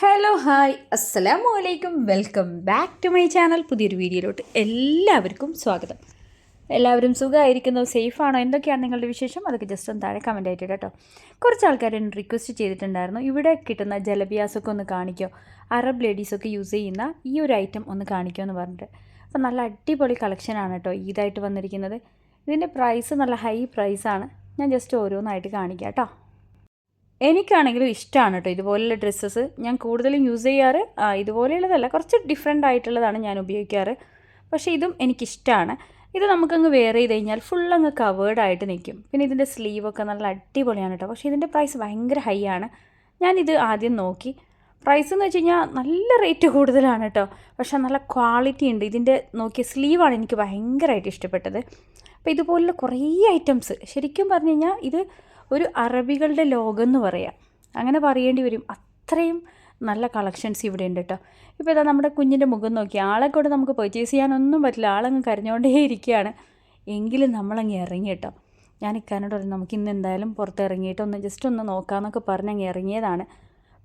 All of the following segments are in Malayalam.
ഹലോ ഹായ് അസ്സലാമു അലൈക്കും welcome back to my channel പുതിയൊരു വീഡിയോയിലോട്ട് എല്ലാവർക്കും സ്വാഗതം. എല്ലാവരും സുഖമായിരിക്കുന്നു? സേഫാണോ? എന്തൊക്കെയാണ് നിങ്ങളുടെ വിശേഷം? അതൊക്കെ ജസ്റ്റ് ഒന്ന് താഴെ കമന്റ് ആയിട്ട് കേട്ടോ കുറച്ച് ആൾക്കാർ എന്നെ റിക്വസ്റ്റ് ചെയ്തിട്ടുണ്ടായിരുന്നു. ഇവിടെ കിട്ടുന്ന ജലബിയാസൊക്കെ ഒന്ന് കാണിക്കോ? അറബ് ലേഡീസൊക്കെ യൂസ് ചെയ്യുന്ന ഈ ഒരു ഐറ്റം ഒന്ന് കാണിക്കോ എന്ന് പറഞ്ഞിട്ട്. അപ്പോൾ നല്ല അടിപൊളി കളക്ഷനാണ് കേട്ടോ ഈദായിട്ട് വന്നിരിക്കുന്നത്. ഇതിന്റെ പ്രൈസ് നല്ല ഹൈ പ്രൈസാണ് ഞാൻ ജസ്റ്റ് ഓരോന്നായിട്ട് കാണിക്കാം കേട്ടോ. എനിക്കാണെങ്കിലും ഇഷ്ടമാണ് കേട്ടോ ഇതുപോലെയുള്ള ഡ്രസ്സസ് ഞാൻ കൂടുതലും യൂസ് ചെയ്യാറ് ഇതുപോലെയുള്ളതല്ല. കുറച്ച് ഡിഫറെന്റ് ആയിട്ടുള്ളതാണ് ഞാൻ ഉപയോഗിക്കാറ്. പക്ഷേ ഇതും എനിക്കിഷ്ടമാണ് ഇത് നമുക്കങ്ങ് വെയർ ചെയ്ത് കഴിഞ്ഞാൽ ഫുൾ അങ്ങ് കവേർഡ് ആയിട്ട് നിൽക്കും. പിന്നെ ഇതിന്റെ സ്ലീവൊക്കെ നല്ല അടിപൊളിയാണ് കേട്ടോ പക്ഷേ ഇതിന്റെ പ്രൈസ് ഭയങ്കര ഹൈ ആണ്. ഞാനിത് ആദ്യം നോക്കി. പ്രൈസ് എന്ന് വെച്ച് കഴിഞ്ഞാൽ നല്ല റേറ്റ് കൂടുതലാണ് കേട്ടോ പക്ഷേ നല്ല ക്വാളിറ്റി ഉണ്ട്. ഇതിന്റെ നോക്കിയ സ്ലീവാണ് എനിക്ക് ഭയങ്കരമായിട്ട് ഇഷ്ടപ്പെട്ടത്. അപ്പോൾ ഇതുപോലുള്ള കുറേ ഐറ്റംസ് ശരിക്കും പറഞ്ഞു കഴിഞ്ഞാൽ ഇത് ഒരു അറബികളുടെ ലോകം എന്ന് പറയാം. അങ്ങനെ പറയേണ്ടി വരും. അത്രയും നല്ല കളക്ഷൻസ് ഇവിടെ ഉണ്ട് കേട്ടോ ഇപ്പോൾ ഇതാ നമ്മുടെ കുഞ്ഞിന്റെ മുഖം നോക്കി. ആളെ കൊണ്ട് നമുക്ക് പർച്ചേസ് ചെയ്യാനൊന്നും പറ്റില്ല. ആളങ്ങ് കരഞ്ഞുകൊണ്ടേ ഇരിക്കുകയാണ്. എങ്കിലും നമ്മളങ്ങ് ഇറങ്ങി കേട്ടോ ഞാൻ ഇക്കാനോട് പറഞ്ഞു നമുക്ക് ഇന്ന് എന്തായാലും പുറത്ത് ഇറങ്ങിയിട്ട് ഒന്ന് ജസ്റ്റ് ഒന്ന് നോക്കാമെന്നൊക്കെ പറഞ്ഞ് അങ്ങ് ഇറങ്ങിയതാണ്.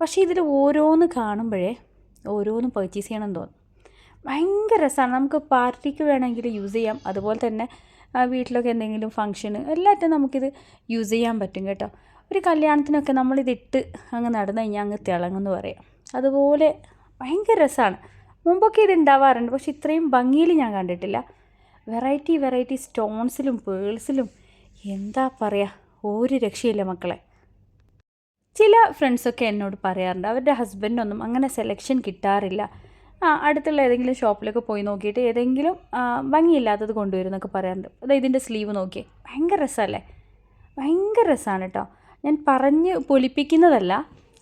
പക്ഷേ ഇതിൽ ഓരോന്ന് കാണുമ്പോഴേ ഓരോന്ന് പർച്ചേസ് ചെയ്യണം തോന്നും. ഭയങ്കര രസമാണ് നമുക്ക് പാർട്ടിക്ക് വേണമെങ്കിൽ യൂസ് ചെയ്യാം. അതുപോലെ തന്നെ വീട്ടിലൊക്കെ എന്തെങ്കിലും ഫംഗ്ഷന് എല്ലാറ്റും നമുക്കിത് യൂസ് ചെയ്യാൻ പറ്റും കേട്ടോ. ഒരു കല്യാണത്തിനൊക്കെ നമ്മളിതിട്ട് അങ്ങ് നടന്നു കഴിഞ്ഞാൽ അങ്ങ് തിളങ്ങുമെന്ന് പറയാം. അതുപോലെ ഭയങ്കര രസമാണ് മുമ്പൊക്കെ ഇത് ഉണ്ടാവാറുണ്ട് പക്ഷെ ഇത്രയും ഭംഗിയിൽ ഞാൻ കണ്ടിട്ടില്ല. വെറൈറ്റി വെറൈറ്റി സ്റ്റോൺസിലും പേൾസിലും എന്താ പറയുക ഒരു രക്ഷയില്ല മക്കളെ. ചില ഫ്രണ്ട്സൊക്കെ എന്നോട് പറയാറുണ്ട് അവരുടെ ഹസ്ബൻഡിനൊന്നും അങ്ങനെ സെലക്ഷൻ കിട്ടാറില്ല. അടുത്തുള്ള ഏതെങ്കിലും ഷോപ്പിലൊക്കെ പോയി നോക്കിയിട്ട് ഏതെങ്കിലും ഭംഗിയില്ലാത്തത് കൊണ്ടുവരുന്നൊക്കെ പറയാറുണ്ട്. അതായത് ഇതിന്റെ സ്ലീവ് നോക്കിയേ. ഭയങ്കര രസമല്ലേ? ഭയങ്കര രസമാണ് കേട്ടോ. ഞാൻ പറഞ്ഞ് പൊലിപ്പിക്കുന്നതല്ല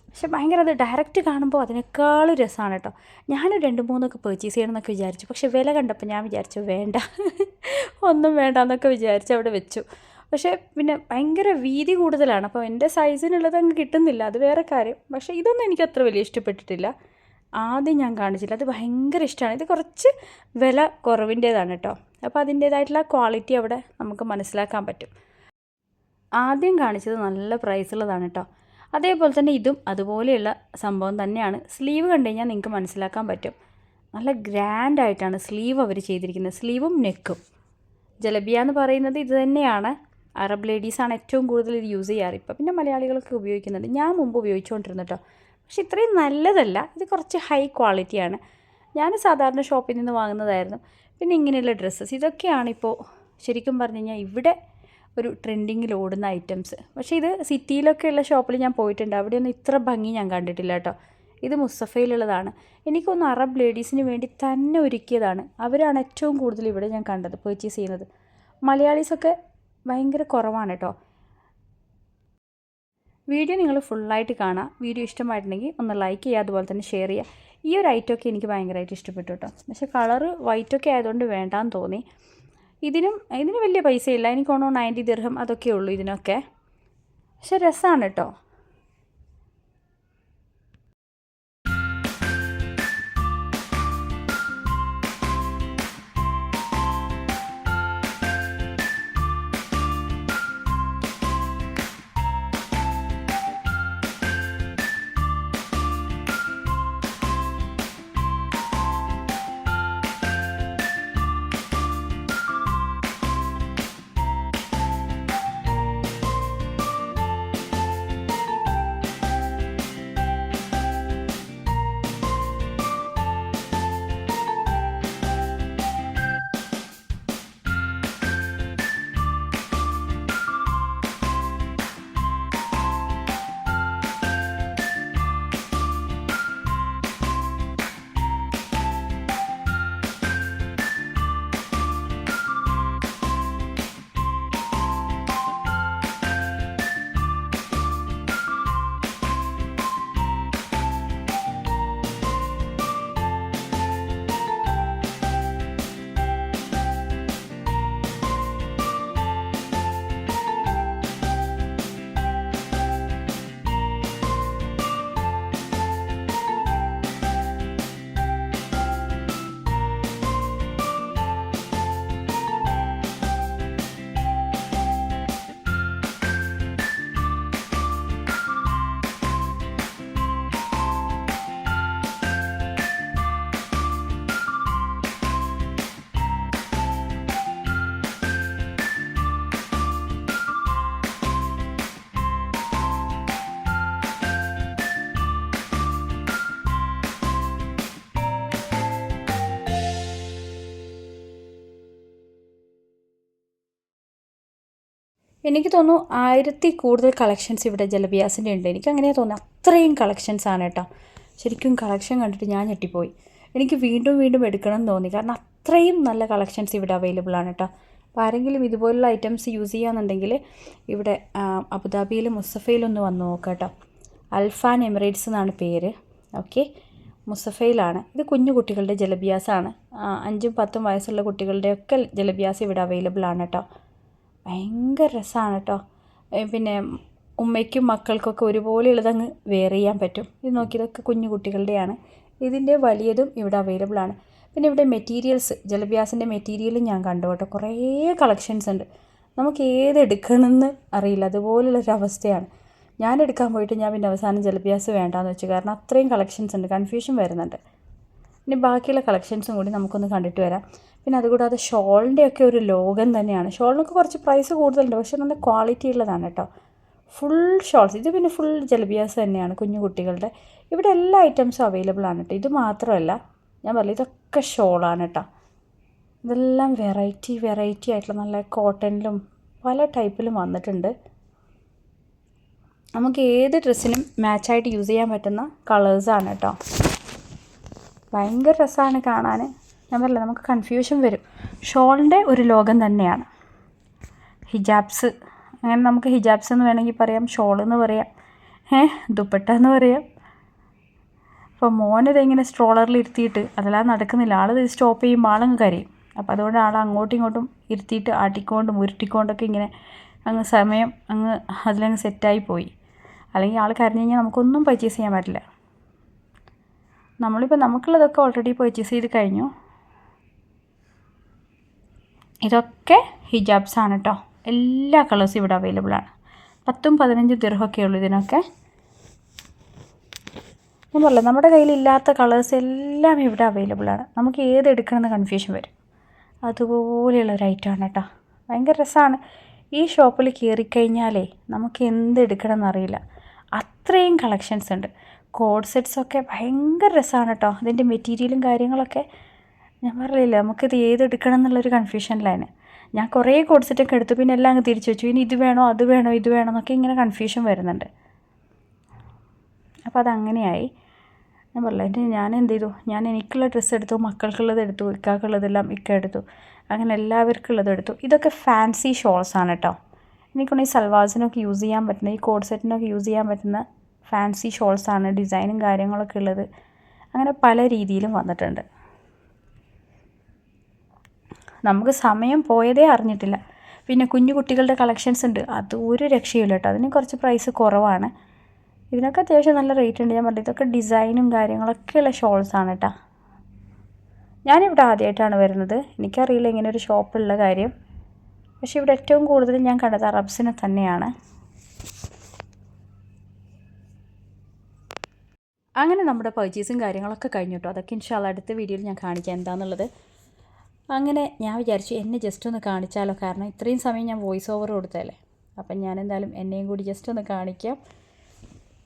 പക്ഷെ ഭയങ്കര അത് ഡയറക്റ്റ് കാണുമ്പോൾ അതിനേക്കാളും രസമാണ് കേട്ടോ. ഞാൻ രണ്ട് മൂന്നൊക്കെ പേർച്ചേസ് ചെയ്യണം എന്നൊക്കെ വിചാരിച്ചു. പക്ഷെ വില കണ്ടപ്പോൾ ഞാൻ വിചാരിച്ചു വേണ്ട ഒന്നും വേണ്ട എന്നൊക്കെ വിചാരിച്ച് അവിടെ വെച്ചു. പക്ഷേ പിന്നെ ഭയങ്കര വീതി കൂടുതലാണ്. അപ്പോൾ എന്റെ സൈസിനുള്ളത് അങ്ങ് കിട്ടുന്നില്ല. അത് വേറെ കാര്യം. പക്ഷേ ഇതൊന്നും എനിക്ക് അത്ര വലിയ ഇഷ്ടപ്പെട്ടിട്ടില്ല. ആദ്യം ഞാൻ കാണിച്ചില്ല. അത് ഭയങ്കര ഇഷ്ടമാണ് ഇത് കുറച്ച് വില കുറവിന്റേതാണ് കേട്ടോ അപ്പോൾ അതിന്റേതായിട്ടുള്ള ക്വാളിറ്റി അവിടെ നമുക്ക് മനസ്സിലാക്കാൻ പറ്റും. ആദ്യം കാണിച്ചത് നല്ല പ്രൈസുള്ളതാണ് കേട്ടോ അതേപോലെ തന്നെ ഇതും അതുപോലെയുള്ള സംഭവം തന്നെയാണ്. സ്ലീവ് കണ്ടു കഴിഞ്ഞാൽ നിങ്ങൾക്ക് മനസ്സിലാക്കാൻ പറ്റും. നല്ല ഗ്രാൻഡ് ആയിട്ടാണ് സ്ലീവ് അവർ ചെയ്തിരിക്കുന്നത്. സ്ലീവും നെക്കും. ജലബിയ എന്ന് പറയുന്നത് ഇത് തന്നെയാണ്. അറബ് ലേഡീസാണ് ഏറ്റവും കൂടുതൽ ഇത് യൂസ് ചെയ്യാറ്. ഇപ്പോൾ പിന്നെ മലയാളികളൊക്കെ ഉപയോഗിക്കുന്നുണ്ട്. ഞാൻ മുമ്പ് ഉപയോഗിച്ചുകൊണ്ടിരുന്നു കേട്ടോ പക്ഷെ ഇത്രയും നല്ലതല്ല. ഇത് കുറച്ച് ഹൈ ക്വാളിറ്റിയാണ് ഞാൻ സാധാരണ ഷോപ്പിൽ നിന്ന് വാങ്ങുന്നതായിരുന്നു. പിന്നെ ഇങ്ങനെയുള്ള ഡ്രസ്സസ് ഇതൊക്കെയാണ് ഇപ്പോൾ ശരിക്കും പറഞ്ഞു കഴിഞ്ഞാൽ ഇവിടെ ഒരു ട്രെൻഡിങ്ങിൽ ഓടുന്ന ഐറ്റംസ് പക്ഷേ ഇത് സിറ്റിയിലൊക്കെയുള്ള ഷോപ്പിൽ ഞാൻ പോയിട്ടുണ്ട്. അവിടെയൊന്നും ഇത്ര ഭംഗി ഞാൻ കണ്ടിട്ടില്ല കേട്ടോ. ഇത് മുസഫയിലുള്ളതാണ് എനിക്കൊന്ന് അറബ് ലേഡീസിന് വേണ്ടി തന്നെ ഒരുക്കിയതാണ്. അവരാണ് ഏറ്റവും കൂടുതൽ ഇവിടെ ഞാൻ കണ്ടത് പേർച്ചേസ് ചെയ്യുന്നത്. മലയാളീസൊക്കെ ഭയങ്കര കുറവാണ് കേട്ടോ. വീഡിയോ നിങ്ങൾ ഫുള്ളായിട്ട് കാണുക വീഡിയോ ഇഷ്ടമായിട്ടുണ്ടെങ്കിൽ ഒന്ന് ലൈക്ക് ചെയ്യുക അതുപോലെ തന്നെ ഷെയർ ചെയ്യുക. ഈ ഒരു ഐറ്റമൊക്കെ എനിക്ക് ഭയങ്കരമായിട്ട് ഇഷ്ടപ്പെട്ടു കേട്ടോ. പക്ഷേ കളറ് വൈറ്റൊക്കെ ആയതുകൊണ്ട് വേണ്ടാന്ന് തോന്നി. ഇതിനും ഇതിന് വലിയ പൈസയില്ല. എനിക്ക് ഓണോ നയന്റി ദീർഘം അതൊക്കെ ഉള്ളൂ ഇതിനൊക്കെ. പക്ഷെ രസമാണ് കേട്ടോ. എനിക്ക് തോന്നുന്നു ആയിരത്തി കൂടുതൽ കളക്ഷൻസ് ഇവിടെ ജലബിയാസിന്റെ ഉണ്ട്. എനിക്ക് അങ്ങനെയാണ് തോന്നുന്നത് അത്രയും കളക്ഷൻസ് ആണ് കേട്ടോ. ശരിക്കും കളക്ഷൻ കണ്ടിട്ട് ഞാൻ ഞെട്ടിപ്പോയി. എനിക്ക് വീണ്ടും വീണ്ടും എടുക്കണം എന്ന് തോന്നി. കാരണം അത്രയും നല്ല കളക്ഷൻസ് ഇവിടെ അവൈലബിൾ ആണ് കേട്ടോ. അപ്പോൾ ആരെങ്കിലും ഇതുപോലുള്ള ഐറ്റംസ് യൂസ് ചെയ്യാന്നുണ്ടെങ്കിൽ ഇവിടെ അബുദാബിയിൽ മുസഫയിലൊന്ന് വന്ന് നോക്കാം കേട്ടോ. അൽഫാൻ എമിറേറ്റ്സ് എന്നാണ് പേര്. ഓക്കെ. മുസഫയിലാണ് ഇത് കുഞ്ഞു കുട്ടികളുടെ ജലബിയാസാണ്. അഞ്ചും പത്തും വയസ്സുള്ള കുട്ടികളുടെയൊക്കെ ജലബിയാസ് ഇവിടെ അവൈലബിൾ ആണ് കേട്ടോ. ഭയങ്കര രസമാണ് കേട്ടോ പിന്നെ ഉമ്മയ്ക്കും മക്കൾക്കൊക്കെ ഒരുപോലെ ഉള്ളതങ്ങ് വെയർ ചെയ്യാൻ പറ്റും. ഇത് നോക്കി ഇതൊക്കെ കുഞ്ഞു കുട്ടികളുടെയാണ്. ഇതിന്റെ വലിയതും ഇവിടെ അവൈലബിൾ ആണ്. പിന്നെ ഇവിടെ മെറ്റീരിയൽസ് ജലബ്യാസിന്റെ മെറ്റീരിയലും ഞാൻ കണ്ടു കേട്ടോ. കുറേ കളക്ഷൻസ് ഉണ്ട്. നമുക്ക് ഏത് എടുക്കണമെന്ന് അറിയില്ല. അതുപോലുള്ളൊരവസ്ഥയാണ് ഞാൻ എടുക്കാൻ പോയിട്ട് ഞാൻ പിന്നെ അവസാനം ജലബ്യാസ് വേണ്ടാന്ന് വെച്ചു. കാരണം അത്രയും കളക്ഷൻസ് ഉണ്ട്. കൺഫ്യൂഷൻ വരുന്നുണ്ട്. ഇനി ബാക്കിയുള്ള കളക്ഷൻസും കൂടി നമുക്കൊന്ന് കണ്ടിട്ട് വരാം. പിന്നെ അതുകൂടാതെ ഷോളിന്റെ ഒക്കെ ഒരു ലോകം തന്നെയാണ്. ഷോളിനൊക്കെ കുറച്ച് പ്രൈസ് കൂടുതലുണ്ട്. പക്ഷെ നല്ല ക്വാളിറ്റി ഉള്ളതാണ് കേട്ടോ. ഫുൾ ഷോൾസ് ഇത് പിന്നെ ഫുൾ ജലബിയാസ് തന്നെയാണ് കുഞ്ഞു കുട്ടികളുടെ. ഇവിടെ എല്ലാ ഐറ്റംസും അവൈലബിൾ ആണ് കേട്ടോ. ഇത് മാത്രമല്ല ഞാൻ പറയുന്നത് ഇതൊക്കെ ഷോളാണ് കേട്ടോ. ഇതെല്ലാം വെറൈറ്റി വെറൈറ്റി ആയിട്ടുള്ള നല്ല കോട്ടണിലും പല ടൈപ്പിലും വന്നിട്ടുണ്ട്. നമുക്ക് ഏത് ഡ്രസ്സിനും മാച്ചായിട്ട് യൂസ് ചെയ്യാൻ പറ്റുന്ന കളേഴ്സാണ് കേട്ടോ. ഭയങ്കര രസമാണ് കാണാൻ. ഞാൻ നമുക്ക് കൺഫ്യൂഷൻ വരും. ഷോളിന്റെ ഒരു ലോകം തന്നെയാണ്. ഹിജാബ്സ്. അങ്ങനെ നമുക്ക് ഹിജാബ്സ് എന്ന് വേണമെങ്കിൽ പറയാം ഷോൾ എന്ന് പറയാം. ഏ ദുപ്പട്ട എന്ന് പറയാം. അപ്പോൾ മോനത് ഇങ്ങനെ സ്ട്രോളറിൽ ഇരുത്തിയിട്ട് അതെല്ലാം നടക്കുന്നില്ല. ആൾ സ്റ്റോപ്പ് ചെയ്യുമ്പോൾ ആളങ്ങ് കരയും. അപ്പോൾ അതുകൊണ്ട് ആൾ അങ്ങോട്ടും ഇങ്ങോട്ടും ഇരുത്തിയിട്ട് ആട്ടിക്കൊണ്ടും ഉരുട്ടിക്കൊണ്ടൊക്കെ ഇങ്ങനെ അങ്ങ് സമയം അങ്ങ് അതിലങ്ങ് സെറ്റായി പോയി. അല്ലെങ്കിൽ ആൾ കരഞ്ഞു കഴിഞ്ഞാൽ നമുക്കൊന്നും പർച്ചേസ് ചെയ്യാൻ പറ്റില്ല. നമ്മളിപ്പോൾ നമുക്കുള്ളതൊക്കെ ഓൾറെഡി പർച്ചേസ് ചെയ്ത് കഴിഞ്ഞു. ഇതൊക്കെ ഹിജാബ്സാണ് കേട്ടോ എല്ലാ കളേഴ്സും ഇവിടെ അവൈലബിൾ ആണ്. പത്തും പതിനഞ്ചും ദീർഘമൊക്കെ ഉള്ളൂ ഇതിനൊക്കെ. ഞാൻ പറഞ്ഞില്ല നമ്മുടെ കയ്യിലില്ലാത്ത കളേഴ്സ് എല്ലാം ഇവിടെ അവൈലബിൾ ആണ്. നമുക്ക് ഏത് എടുക്കണമെന്ന് കൺഫ്യൂഷൻ വരും. അതുപോലെയുള്ള ഒരു ഐറ്റമാണ് കേട്ടോ ഭയങ്കര രസമാണ് ഈ ഷോപ്പിൽ കയറിക്കഴിഞ്ഞാലേ നമുക്ക് എന്ത് എടുക്കണം എന്നറിയില്ല അത്രയും കളക്ഷൻസ് ഉണ്ട്. കോഡ് സെറ്റ്സൊക്കെ ഭയങ്കര രസമാണ് കേട്ടോ അതിന്റെ മെറ്റീരിയലും കാര്യങ്ങളൊക്കെ ഞാൻ പറഞ്ഞില്ല നമുക്കിത് ഏതെടുക്കണം എന്നുള്ളൊരു കൺഫ്യൂഷനിലാണ് ഞാൻ കുറേ കോഡ്സറ്റൊക്കെ എടുത്തു പിന്നെ എല്ലാം അങ്ങ് തിരിച്ചു വെച്ചു. ഇനി ഇത് വേണോ അത് വേണോ ഇത് വേണോ എന്നൊക്കെ ഇങ്ങനെ കൺഫ്യൂഷൻ വരുന്നുണ്ട്. അപ്പോൾ അതങ്ങനെയായി. ഞാൻ പറയില്ല എന്റെ ഞാൻ എന്ത് ചെയ്തു? ഞാൻ എനിക്കുള്ള ഡ്രസ്സ് എടുത്തു മക്കൾക്കുള്ളത് എടുത്തു ഇക്കാക്കുള്ളതെല്ലാം ഇക്ക എടുത്തു. അങ്ങനെ എല്ലാവർക്കുള്ളത് എടുത്തു. ഇതൊക്കെ ഫാൻസി ഷോൾസ് ആണ് കേട്ടോ എനിക്കൊന്ന് ഈ സൽവാസിനൊക്കെ യൂസ് ചെയ്യാൻ പറ്റുന്ന ഈ കോഡ് സെറ്റിനൊക്കെ യൂസ് ചെയ്യാൻ പറ്റുന്ന ഫാൻസി ഷോൾസ് ആണ് ഡിസൈനും കാര്യങ്ങളൊക്കെ ഉള്ളത്. അങ്ങനെ പല രീതിയിലും വന്നിട്ടുണ്ട്. നമുക്ക് സമയം പോയതേ അറിഞ്ഞിട്ടില്ല. പിന്നെ കുഞ്ഞു കുട്ടികളുടെ കളക്ഷൻസ് ഉണ്ട്. അത് ഒരു രക്ഷയില്ല കേട്ടോ. അതിന് കുറച്ച് പ്രൈസ് കുറവാണ്. ഇതിനൊക്കെ അത്യാവശ്യം നല്ല റേറ്റ് ഉണ്ട്. ഞാൻ പറഞ്ഞത് ഇതൊക്കെ ഡിസൈനും കാര്യങ്ങളൊക്കെയുള്ള ഷോൾസ് ആണ് കേട്ടോ ഞാനിവിടെ ആദ്യമായിട്ടാണ് വരുന്നത്. എനിക്കറിയില്ല ഇങ്ങനെ ഒരു ഷോപ്പുള്ള കാര്യം. പക്ഷേ ഇവിടെ ഏറ്റവും കൂടുതൽ ഞാൻ കണ്ടത് അറബ്സിനെ തന്നെയാണ്. അങ്ങനെ നമ്മുടെ പർച്ചേസും കാര്യങ്ങളൊക്കെ കഴിഞ്ഞു കേട്ടോ അതൊക്കെ ഇൻഷാല്ല അടുത്ത വീഡിയോയിൽ ഞാൻ കാണിക്കാം എന്താണെന്നുള്ളത് അങ്ങനെ ഞാൻ വിചാരിച്ചു എന്നെ ജസ്റ്റ് ഒന്ന് കാണിച്ചാലോ. കാരണം ഇത്രയും സമയം ഞാൻ വോയിസ് ഓവർ കൊടുത്തല്ലേ അപ്പം ഞാൻ എന്തായാലും എന്നെയും കൂടി ജസ്റ്റ് ഒന്ന് കാണിക്കാം.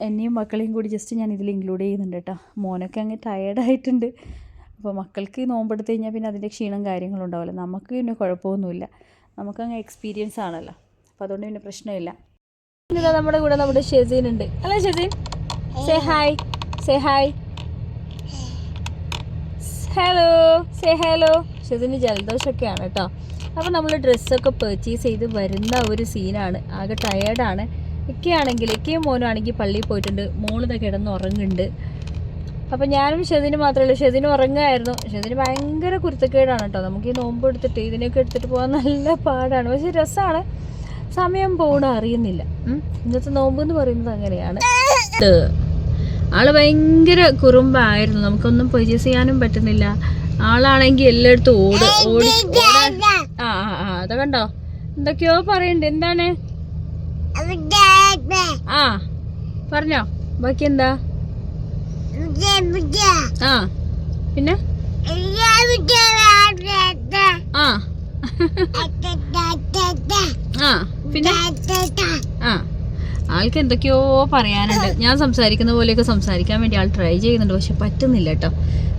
എന്നെയും മക്കളെയും കൂടി ജസ്റ്റ് ഞാൻ ഇതിൽ ഇൻക്ലൂഡ് ചെയ്യുന്നുണ്ട് കേട്ടോ. മോനൊക്കെ അങ്ങ് ടയേർഡായിട്ടുണ്ട് അപ്പോൾ മക്കൾക്ക് നോമ്പെടുത്ത് കഴിഞ്ഞാൽ പിന്നെ അതിന്റെ ക്ഷീണം കാര്യങ്ങളും ഉണ്ടാവില്ല. നമുക്ക് പിന്നെ കുഴപ്പമൊന്നുമില്ല. നമുക്കങ്ങ് എക്സ്പീരിയൻസ് ആണല്ലോ. അപ്പോൾ അതുകൊണ്ട് പിന്നെ പ്രശ്നമില്ല. ഇതാ നമ്മുടെ കൂടെ നമ്മുടെ ഷെസീൻ ഉണ്ട്. അല്ലേ Shezeen. Say hi say hi hello say hello ഷെസിന് ജലദോഷമൊക്കെയാണ് കേട്ടോ. അപ്പോൾ നമ്മൾ ഡ്രസ്സൊക്കെ പർച്ചേസ് ചെയ്ത് വരുന്ന ഒരു സീനാണ് ആകെ ടയേർഡാണ് ഇക്കയാണെങ്കിൽ ഇക്കയും മോനും ആണെങ്കിൽ പള്ളിയിൽ പോയിട്ടുണ്ട്. മോളിത് കിടന്ന് ഉറങ്ങുന്നുണ്ട്. അപ്പോൾ ഞാനും ഷെതിന് മാത്രമല്ല ഷെതിന് ഉറങ്ങുമായിരുന്നു ഷെതിന് ഭയങ്കര കുരുത്തക്കേടാണ് കേട്ടോ. നമുക്ക് ഈ നോമ്പ് എടുത്തിട്ട് ഇതിനൊക്കെ എടുത്തിട്ട് പോകാൻ നല്ല പാടാണ്. പക്ഷേ രസമാണ്. സമയം പോകണം അറിയുന്നില്ല. ഇന്നത്തെ നോമ്പ് എന്ന് പറയുന്നത് അങ്ങനെയാണ്. ആൾ ഭയങ്കര കുറുമ്പായിരുന്നു. നമുക്കൊന്നും പർച്ചേസ് ചെയ്യാനും പറ്റുന്നില്ല. ആളാണെങ്കിൽ എല്ലായിടത്തും ഓട് ഓടി ആ ആ അത് കണ്ടോ? എന്തൊക്കെയോ പറയണ്ട്. എന്താണ്? ആ പറഞ്ഞോ. ബാക്കി എന്താ? ആ പിന്നെ? ആ. ആ പിന്നെ? ആ. ആൾക്ക് എന്തൊക്കെയോ പറയാനുണ്ട്. ഞാൻ സംസാരിക്കുന്ന പോലെയൊക്കെ സംസാരിക്കാൻ വേണ്ടി ആൾ ട്രൈ ചെയ്യുന്നുണ്ട്. പക്ഷെ പറ്റുന്നില്ല കേട്ടോ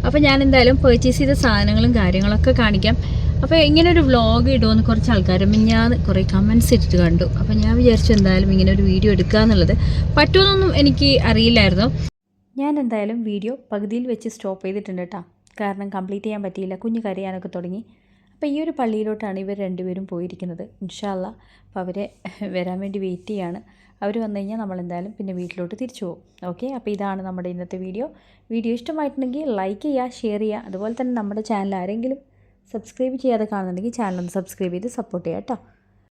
അപ്പോൾ ഞാൻ എന്തായാലും പർച്ചേസ് ചെയ്ത സാധനങ്ങളും കാര്യങ്ങളൊക്കെ കാണിക്കാം. അപ്പോൾ ഇങ്ങനെ ഒരു വ്ളോഗ് ഇടുമെന്ന് കുറച്ച് ആൾക്കാർ ഞാൻ കുറേ കമൻസ് ഇട്ടിട്ട് കണ്ടു. അപ്പോൾ ഞാൻ വിചാരിച്ചു എന്തായാലും ഇങ്ങനെ ഒരു വീഡിയോ എടുക്കുക എന്നുള്ളത്. പറ്റുമെന്നൊന്നും എനിക്ക് അറിയില്ലായിരുന്നു. ഞാൻ എന്തായാലും വീഡിയോ പകുതിയിൽ വെച്ച് സ്റ്റോപ്പ് ചെയ്തിട്ടുണ്ട് കേട്ടോ കാരണം കംപ്ലീറ്റ് ചെയ്യാൻ പറ്റിയില്ല. കുഞ്ഞു കരയാനൊക്കെ തുടങ്ങി. അപ്പോൾ ഈ ഒരു പള്ളിയിലോട്ടാണ് ഇവർ രണ്ടുപേരും പോയിരിക്കുന്നത്. ഇൻഷാല്ല അപ്പോൾ അവരെ വരാൻ വേണ്ടി വെയിറ്റ് ചെയ്യാണ്. അവർ വന്നു കഴിഞ്ഞാൽ നമ്മൾ എന്തായാലും പിന്നെ വീട്ടിലോട്ട് തിരിച്ചു പോകും. ഓക്കെ അപ്പോൾ ഇതാണ് നമ്മുടെ ഇന്നത്തെ വീഡിയോ വീഡിയോ ഇഷ്ടമായിട്ടുണ്ടെങ്കിൽ ലൈക്ക് ചെയ്യുക ഷെയർ ചെയ്യുക. അതുപോലെ തന്നെ നമ്മുടെ ചാനൽ ആരെങ്കിലും സബ്സ്ക്രൈബ് ചെയ്യാതെ കാണുന്നുണ്ടെങ്കിൽ ചാനൽ ഒന്ന് സബ്സ്ക്രൈബ് ചെയ്ത് സപ്പോർട്ട് ചെയ്യാം കേട്ടോ.